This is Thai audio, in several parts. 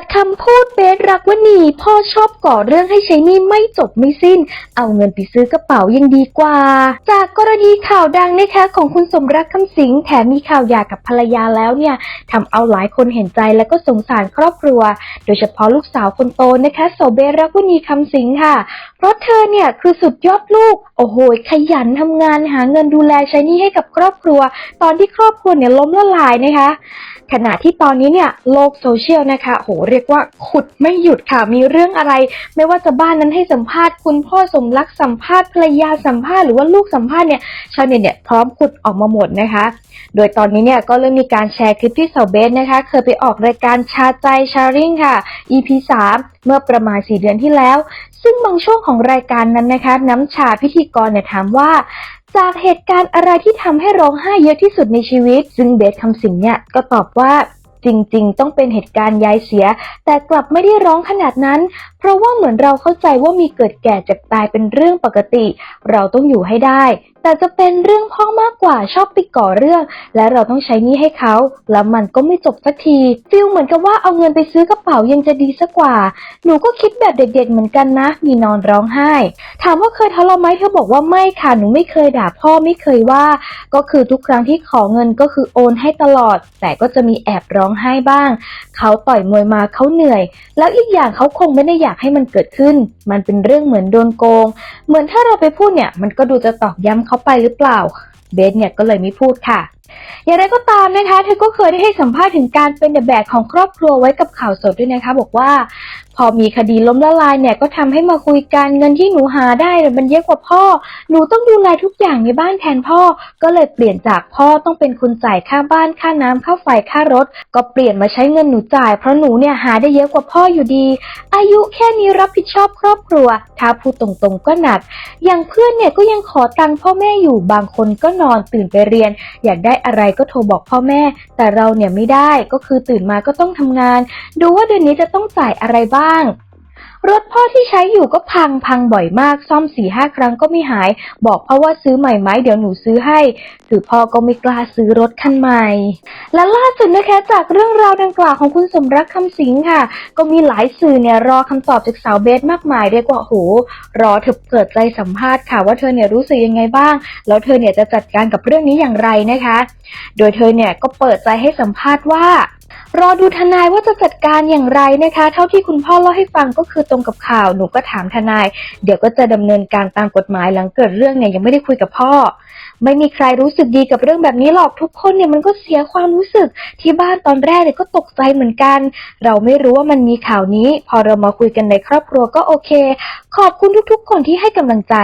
ดคำพูดเบสรักวนีพ่อชอบก่อเรื่องให้ใช้นี้ไม่จบไม่สิ้น เอาเงินไปซื้อกระเป๋ายังดีกว่า จากกรณีข่าวดังนะคะของคุณสมรักคำสิงแถมมีข่าวหย่ากับภรรยาแล้วเนี่ยทำเอาหลายคนเห็นใจและก็สงสารครอบครัว โดยเฉพาะลูกสาวคนโตนะคะโสเบสรักวนีคำสิงค่ะ เพราะเธอเนี่ยคือสุดยอดลูก โอ้โหขยันทำงานหาเงินดูแลใช้นี้ให้กับครอบครัว ตอนที่ครอบครัวเนี่ยล้มละลายนะคะ ขณะที่ตอนนี้เนี่ยโลกโซเชียลนะคะโหเรียกว่าขุดไม่หยุดค่ะ มีเรื่องอะไร ไม่ว่าจะบ้านนั้นให้สัมภาษณ์คุณพ่อสมรักสัมภาษณ์ภรรยาสัมภาษณ์หรือว่าลูกสัมภาษณ์เนี่ยชาวเน็ตเนี่ยพร้อมขุดออกมาหมดนะคะ โดยตอนนี้เนี่ยก็เริ่มมีการแชร์คลิปที่สาเบสนะคะ เคยไปออกรายการชาใจชาริงค่ะ EP 3 เมื่อประมาณ 4 เดือนที่แล้ว ซึ่งบางช่วงของรายการนั้นนะคะ น้ำชาพิธีกรเนี่ยถามว่า จากเหตุการณ์อะไรที่ทำให้ร้องไห้เยอะที่สุดในชีวิต ซึ่งเบสคำสิงเนี่ยก็ตอบว่าจริงๆ ต้องเป็นเหตุการณ์ยายเสีย แต่กลับไม่ได้ร้องขนาดนั้นเพราะว่าเหมือนเราเข้าใจว่ามีเกิดแก่เจ็บตายเป็นเรื่องปกติ เราต้องอยู่ให้ได้ แต่จะเป็นเรื่องพ่อมากกว่าชอบไปก่อเรื่อง และเราต้องใช้นี้ให้เขา แล้วมันก็ไม่จบสักทีฟิลเหมือนกับว่าเอาเงินไปซื้อกระเป๋ายังจะดีสักกว่า หนูก็คิดแบบเด็กๆ เหมือนกันนะ มีนอนร้องไห้ ถามว่าเคยทะเลาะไหมเธอบอกว่าไม่ค่ะหนูไม่เคยด่าพ่อไม่เคยว่า ก็คือทุกครั้งที่ขอเงินก็คือโอนให้ตลอด แต่ก็จะมีแอบร้องไห้บ้าง เขาต่อยมวยมาเขาเหนื่อย แล้วอีกอย่างเขาคงไม่ได้อยากากให้มันเกิดขึ้น มันเป็นเรื่องเหมือนโดนโกง เหมือนถ้าเราไปพูดเนี่ย มันก็ดูจะตอกย้ำเขาไปหรือเปล่า เบสเนี่ยก็เลยไม่พูดค่ะ อย่างไรก็ตามนะคะ เธอก็เคยได้ให้สัมภาษณ์ถึงการเป็นแบกของครอบครัวไว้กับข่าวสดด้วยนะคะ บอกว่า พอมีคดีล้มละลายเนี่ยก็ทำให้มาคุยกันเงินที่หนูหาได้เนี่ยมันเยอะกว่าพ่อ หนูต้องดูแลทุกอย่างในบ้านแทนพ่อ ก็เลยเปลี่ยนจากพ่อต้องเป็นคนจ่ายค่าบ้านค่าน้ำค่าไฟค่ารถ ก็เปลี่ยนมาใช้เงินหนูจ่ายเพราะหนูเนี่ยหาได้เยอะกว่าพ่ออยู่ดี อายุแค่นี้รับผิดชอบครอบครัว ถ้าพูดตรงๆก็หนัก อย่างเพื่อนเนี่ยก็ยังขอตังค์พ่อแม่อยู่บางคนก็นอนตื่นไปเรียน อยากได้อะไรก็โทรบอกพ่อแม่ แต่เราเนี่ยไม่ได้ก็คือตื่นมาก็ต้องทำงาน ดูว่าเดือนนี้จะต้องจ่ายอะไรบ้างรถพ่อที่ใช้อยู่ก็พังพังบ่อยมาก ซ่อมสี่ห้าครั้งก็ไม่หาย บอกพ่อว่าซื้อใหม่ไหมเดี๋ยวหนูซื้อให้คือพ่อก็ไม่กล้าซื้อรถคันใหม่ และล่าสุดนะคะจากเรื่องราวดังกล่าวของคุณสมรักคำสิงค่ะ ก็มีหลายสื่อเนี่ยรอคำตอบจากสาวเบสมากมายเรียกว่าโหรอเธอเปิดใจสัมภาษณ์ค่ะว่าเธอเนี่ยรู้สึกยังไงบ้าง แล้วเธอเนี่ยจะจัดการกับเรื่องนี้อย่างไรนะคะ โดยเธอเนี่ยก็เปิดใจให้สัมภาษณ์ว่า รอดูทนายว่าจะจัดการอย่างไรนะคะ เท่าที่คุณพ่อเล่าให้ฟังก็คือตรงกับข่าวหนูก็ถามทนาย เดี๋ยวก็จะดำเนินการตามกฎหมายหลังเกิดเรื่องเนี่ยยังไม่ได้คุยกับพ่อ ไม่มีใครรู้สึกดีกับเรื่องแบบนี้หรอกทุกคนเนี่ยมันก็เสียความรู้สึกที่บ้านตอนแรกเนี่ยก็ตกใจเหมือนกัน เราไม่รู้ว่ามันมีข่าวนี้ พอเรามาคุยกันในครอบครัวก็โอเค ขอบคุณทุกๆ คนที่ให้กำลังใจ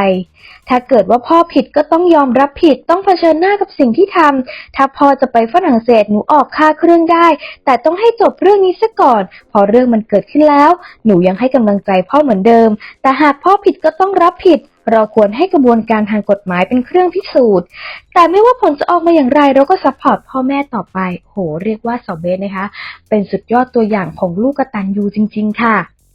ถ้าเกิดว่าพ่อผิดก็ต้องยอมรับผิดต้องเผชิญหน้ากับสิ่งที่ทำถ้าพ่อจะไปฝรั่งเศสหนูออกค่าเครื่องได้ แต่ต้องให้จบเรื่องนี้ซะก่อน พอเรื่องมันเกิดขึ้นแล้ว หนูยังให้กำลังใจพ่อเหมือนเดิม แต่หากพ่อผิดก็ต้องรับผิด เราควรให้กระบวนการทางกฎหมายเป็นเครื่องพิสูจน์ แต่ไม่ว่าผลจะออกมาอย่างไรเราก็ซัพพอร์ตพ่อแม่ต่อไป โห เรียกว่าสาวเบสนะคะ เป็นสุดยอดตัวอย่างของลูกกตัญญูจริง ๆ ค่ะ